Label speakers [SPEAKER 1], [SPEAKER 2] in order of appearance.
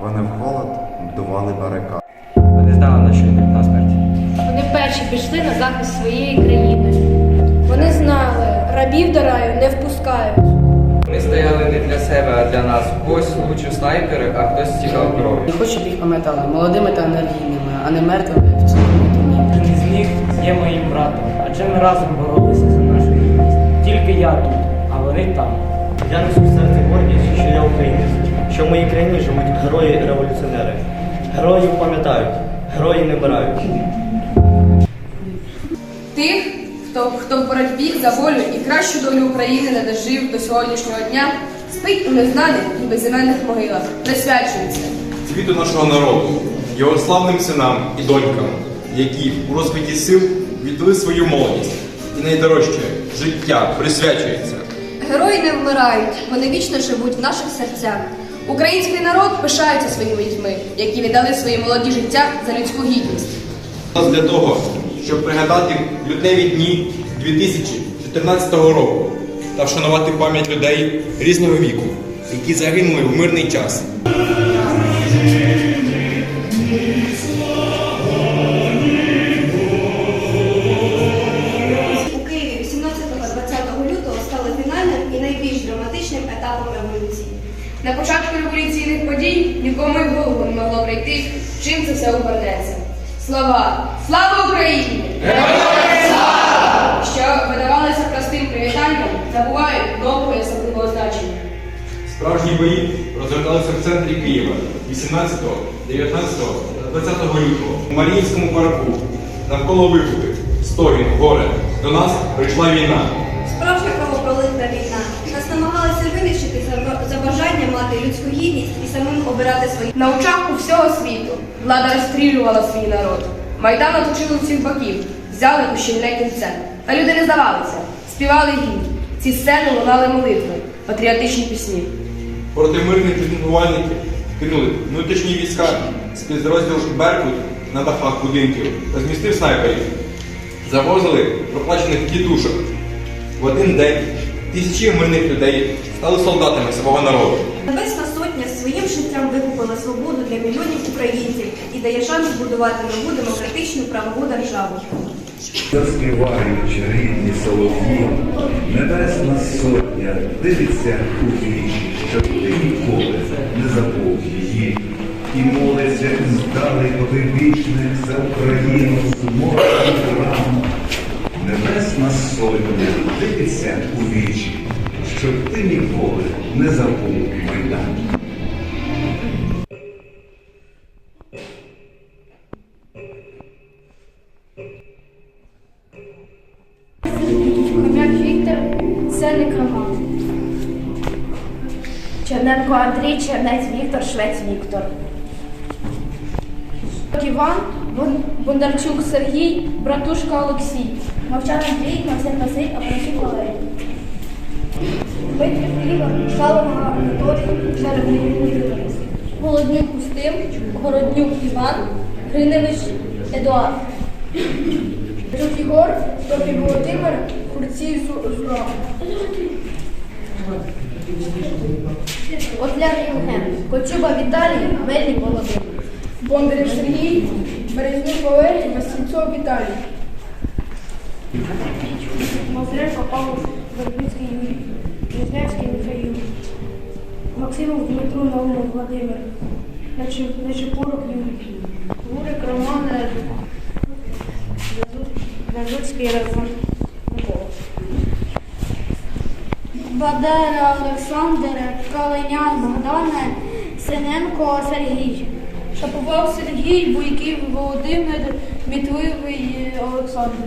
[SPEAKER 1] Вони в холод будували барикади.
[SPEAKER 2] Вони знали, на що йдуть на смерть.
[SPEAKER 3] Вони перші пішли на захист своєї країни.
[SPEAKER 4] Вони знали, рабів до раю не впускають.
[SPEAKER 2] Вони стояли не для себе, а для нас. Когось влучив снайпери, а хтось стікав кров'ю.
[SPEAKER 5] Я хочу, щоб їх пам'ятали молодими та енергійними, а не мертвими в цьому дні.
[SPEAKER 6] З них є моїм братом, адже ми разом боролися за нашу гідність. Тільки я тут, а вони там.
[SPEAKER 7] Я несу в серці гордість, що я українець, що в моїй країні живуть герої-революціонери. Героїв пам'ятають, герої не вмирають.
[SPEAKER 8] Тих, хто, хто в боротьбі за волю і кращу долю України не дожив до сьогоднішнього дня, спить у незнаних і безіменних могилах, не свячується.
[SPEAKER 9] світу нашого народу, його славним синам і донькам, які у розквіті сил віддали свою молодість і найдорожче життя присвячується.
[SPEAKER 8] Герої не вмирають, вони вічно живуть в наших серцях. Український народ пишається своїми дітьми, які віддали свої молоді життя за людську гідність.
[SPEAKER 9] Для того, щоб пригадати лютневі дні 2014 року та вшанувати пам'ять людей різного віку, які загинули в мирний час.
[SPEAKER 10] у Києві 18-20 лютого стали фінальним і найбільш драматичним етапом революції.
[SPEAKER 8] На початку революційних подій нікому й голову не могло прийти, чим це все обернеться. Слова Слава Україні! Що видавалися простим привітанням, набувають довгого і особливого значення.
[SPEAKER 9] Справжні бої розгорталися в центрі Києва 18, 19 та 20 лютого у Маріїнському парку. Навколо вибухи, стогін, горе. До нас прийшла війна.
[SPEAKER 10] Справжня кровопролитна війна. Нас намагалися винищити за, за бажання людську гідність і самим обирати свої.
[SPEAKER 8] На очах у всього світу влада розстрілювала свій народ. Майдан оточили усіх боків, взяли у щільне кільце. Та люди не здавалися, співали гімн. Ці сцени лунали молитви, патріотичні пісні.
[SPEAKER 9] Проти мирних мітингувальників кинули внутрішні війська, спецрозділ Беркут на дахах будинків, розмістив снайперів. Завозили проплачених тітушок. В один день тисячі мирних людей стали солдатами свого народу.
[SPEAKER 10] Небесна сотня своїм життям викупила свободу для мільйонів українців і дає шанс збудувати нову демократичну правову державу.
[SPEAKER 11] Заспівають рідні солов'ї, небесна сотня дивиться у вічі, щоб ти ніколи не забув її. І молиться здалий вічних за Україну зморський храм. Небесна сотня дивиться у вічі, щоб ти ніколи не забув Майдан.
[SPEAKER 4] Хомяк Віктор це некромант.
[SPEAKER 3] Черненко Андрій, Чернець Віктор, Швець Віктор.
[SPEAKER 4] Іван, Бондарчук Сергій, братушка Олексій.
[SPEAKER 3] Мовчан Андрій, Максим Василь, Опрасюк Валерій.
[SPEAKER 4] Дмитрів Ігор, Шалова Анатолій, Жеребний Дмитро. Голоднюк Устим, Городнюк Іван, Гриневич Едуард. Жук Ігор, Топі Володимир, Курцій Зура.
[SPEAKER 3] Отляр Євген, Кочуба Віталій, Мельник Володимир.
[SPEAKER 4] Бондарів Сергій, Березнюк Валерій, Васильцов Віталій.
[SPEAKER 3] Мазренко Павло, Вербицький Юрій, Різневський Михаїл. Максимов Дмитро Наумов Владимир. Нечепорок Юрій. Гурик Роман Назуцький Роман Микола.
[SPEAKER 4] Бадера Олександр, Калинян Богдане, Синенко Сергій. Шаповал Сергій, Буйків Володимир, Мітливий Олександр.